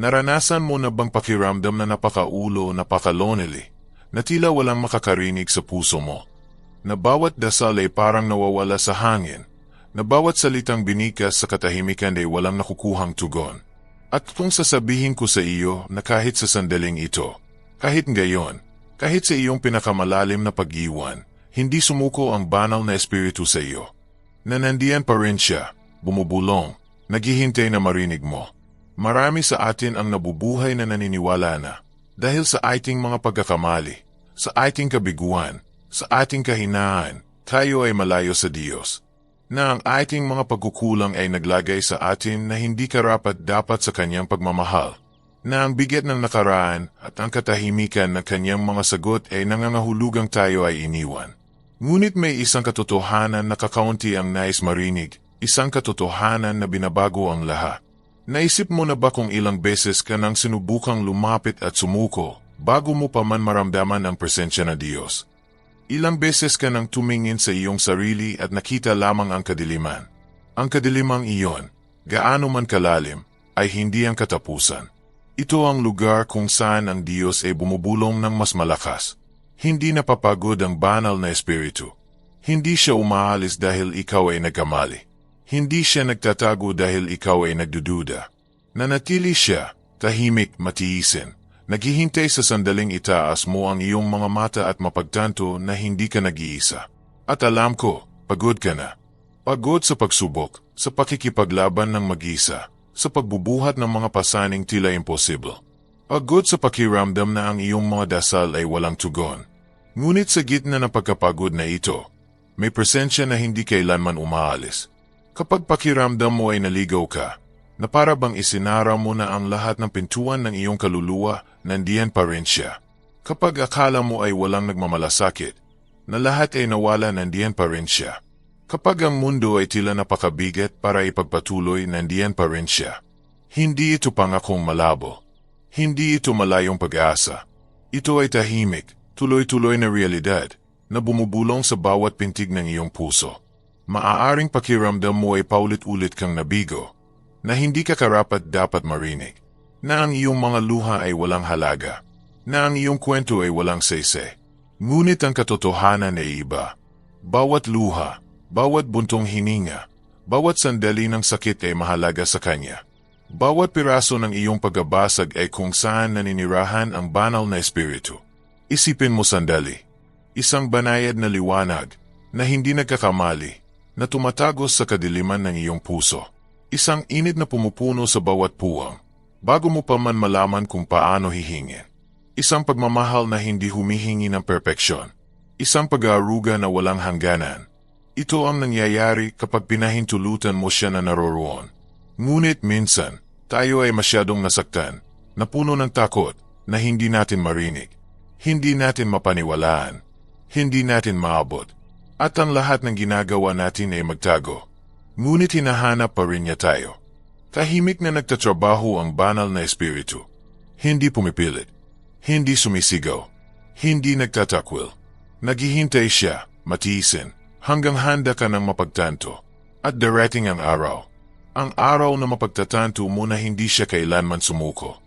Naranasan mo na bang pakiramdam na napakaulo, napaka-lonely, na tila walang makakarinig sa puso mo? Na bawat dasal ay parang nawawala sa hangin, na bawat salitang binikas sa katahimikan ay walang nakukuhang tugon. At kung sasabihin ko sa iyo na kahit sa sandaling ito, kahit ngayon, kahit sa iyong pinakamalalim na pag-iwan, hindi sumuko ang banal na espiritu sa iyo. Na nandiyan pa rin siya, bumubulong, naghihintay na marinig mo. Marami sa atin ang nabubuhay na naniniwala na dahil sa ating mga pagkakamali, sa ating kabiguan, sa ating kahinaan, tayo ay malayo sa Diyos. Na ang ating mga pagkukulang ay naglagay sa atin na hindi karapat dapat sa kanyang pagmamahal. Na ang bigat ng nakaraan at ang katahimikan ng kanyang mga sagot ay nangangahulugang tayo ay iniwan. Ngunit may isang katotohanan na kakaunti ang nais marinig, isang katotohanan na binabago ang lahat. Naisip mo na ba kung ilang beses ka nang sinubukang lumapit at sumuko bago mo pa man maramdaman ang presensya na Diyos? Ilang beses ka nang tumingin sa iyong sarili at nakita lamang ang kadiliman. Ang kadilimang iyon, gaano man kalalim, ay hindi ang katapusan. Ito ang lugar kung saan ang Diyos ay bumubulong ng mas malakas. Hindi napapagod ang banal na espiritu. Hindi siya umaalis dahil ikaw ay nagkamali. Hindi siya nagtatago dahil ikaw ay nagdududa. Nanatili siya, tahimik, matiisin. Naghihintay sa sandaling itaas mo ang iyong mga mata at mapagtanto na hindi ka nag-iisa. At alam ko, pagod ka na. Pagod sa pagsubok, sa pakikipaglaban ng mag-isa, sa pagbubuhat ng mga pasaning tila imposible. Pagod sa pakiramdam na ang iyong mga dasal ay walang tugon. Ngunit sa gitna ng pagkapagod na ito, may presensya na hindi kailanman umaalis. Kapag pakiramdam mo ay naligaw ka, na para bang isinara mo na ang lahat ng pintuan ng iyong kaluluwa, nandiyan pa rin siya. Kapag akala mo ay walang nagmamalasakit, na lahat ay nawala, nandiyan pa rin siya. Kapag ang mundo ay tila napakabigat para ipagpatuloy, nandiyan pa rin siya. Hindi ito pangakong malabo. Hindi ito malayong pag-asa. Ito ay tahimik, tuloy-tuloy na realidad na bumubulong sa bawat pintig ng iyong puso maaaring pakiramdam mo ay paulit-ulit kang nabigo, na hindi ka karapat dapat marinig, na ang iyong mga luha ay walang halaga, na ang iyong kwento ay walang sese. Ngunit ang katotohanan ay iba. Bawat luha, bawat buntong hininga, bawat sandali ng sakit ay mahalaga sa Kanya. Bawat piraso ng iyong pagbabasag ay kung saan naninirahan ang banal na espiritu. Isipin mo sandali, isang banayad na liwanag na hindi nagkakamali, na tumatagos sa kadiliman ng iyong puso. Isang init na pumupuno sa bawat puwang, bago mo pa man malaman kung paano hihingin. Isang pagmamahal na hindi humihingi ng perpeksyon. Isang pag-aaruga na walang hangganan. Ito ang nangyayari kapag pinahintulutan mo siya na naroroon. Ngunit minsan, tayo ay masyadong nasaktan, napuno ng takot, na hindi natin marinig. Hindi natin mapaniwalaan. Hindi natin maabot at ang lahat ng ginagawa natin ay magtago. Ngunit hinahanap pa rin niya tayo. Tahimik na nagtatrabaho ang banal na espiritu. Hindi pumipilit. Hindi sumisigaw. Hindi nagtatakwil. Naghihintay siya, matiisin, hanggang handa ka ng mapagtanto. At darating ang araw. Ang araw na mapagtatanto mo na hindi siya kailanman sumuko.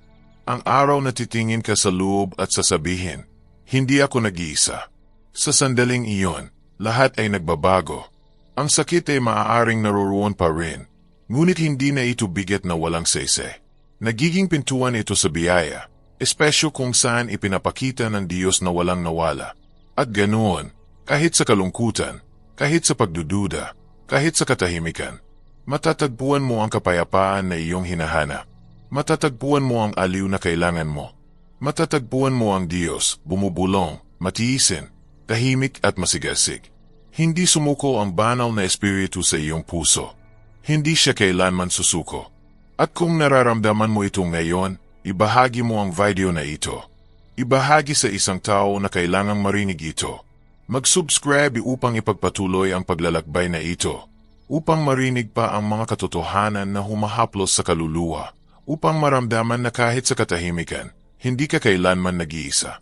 Ang araw na titingin ka sa loob at sasabihin, hindi ako nag-iisa. Sa sandaling iyon, lahat ay nagbabago. Ang sakit ay maaaring naruruon pa rin, ngunit hindi na ito bigat na walang sese. Nagiging pintuan ito sa biyaya, espesyo kung saan ipinapakita ng Diyos na walang nawala. At ganoon, kahit sa kalungkutan, kahit sa pagdududa, kahit sa katahimikan, matatagpuan mo ang kapayapaan na iyong hinahanap. Matatagpuan mo ang aliw na kailangan mo. Matatagpuan mo ang Diyos, bumubulong, matiisin, tahimik at masigasig. Hindi sumuko ang banal na espiritu sa iyong puso. Hindi siya kailanman susuko. At kung nararamdaman mo ito ngayon, ibahagi mo ang video na ito. Ibahagi sa isang tao na kailangang marinig ito. Mag-subscribe upang ipagpatuloy ang paglalakbay na ito. Upang marinig pa ang mga katotohanan na humahaplos sa kaluluwa. Upang maramdaman na kahit sa katahimikan, hindi ka kailanman nag-iisa.